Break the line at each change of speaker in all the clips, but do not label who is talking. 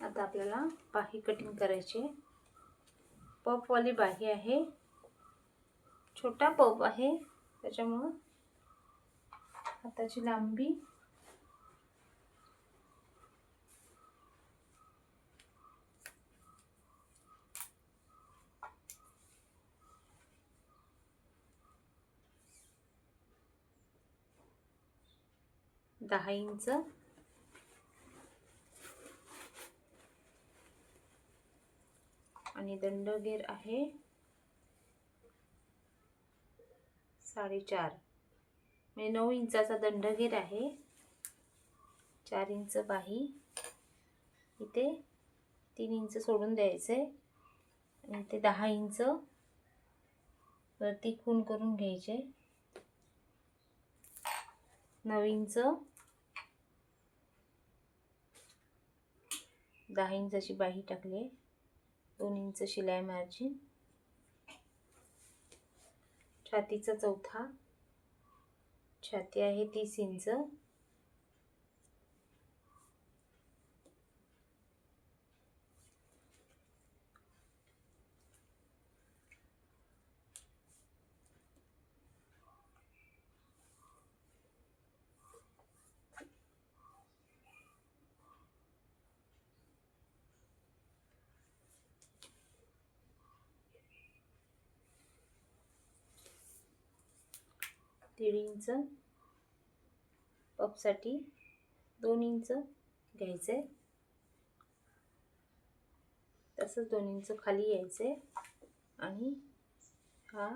आता आपल्याला बाही कटिंग करायची आहे. पफवाली बाही आहे. छोटा पप आहे. त्याच्यामुळं हाताची लांबी दहा इंच आणि दंडगेर आहे साडेचार. म्हणजे नऊ इंचाचा दंडगेर आहे. चार इंच बाही. इथे तीन इंच सोडून द्यायचं. आहे आणि इथे दहा इंच वरती खून करून घ्यायचे. नऊ इंच. दहा इंचाची बाही टाकली. दोन इंच शिलाई मार्जिन छातीचा चौथा. छाती आहे तीस इंच. दीड इंच पपसाठी दोन इंच घ्यायचं. आहे तसंच दोन इंच खाली यायचं. आहे आणि हा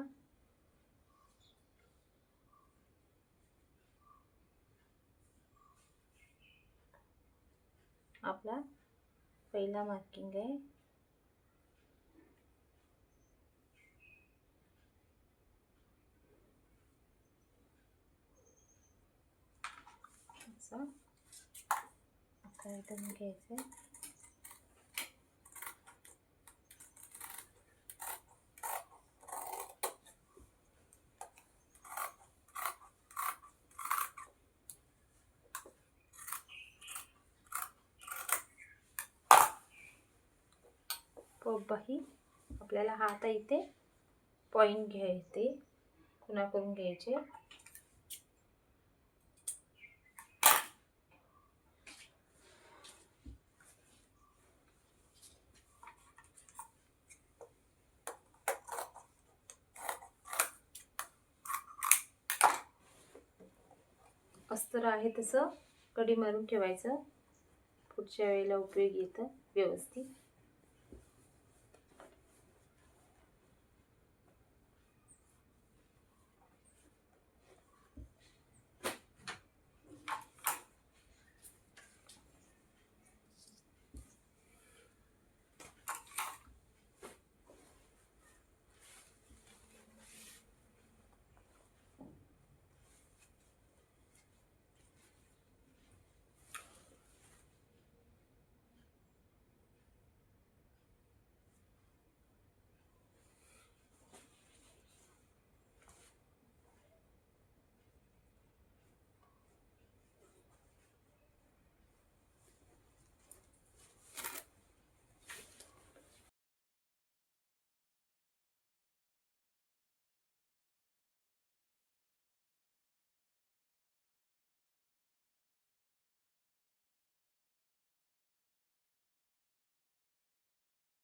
आपला पहिला मार्किंग आहे. असं. आता इथं घ्यायचं आपल्याला हा आता इथे पॉईंट घ्यायचे खुणा करून घ्यायचे अस्तर आहे तसं. कडी मारून ठेवायचं. पुढच्या वेळेला उपयोग येतं व्यवस्थित.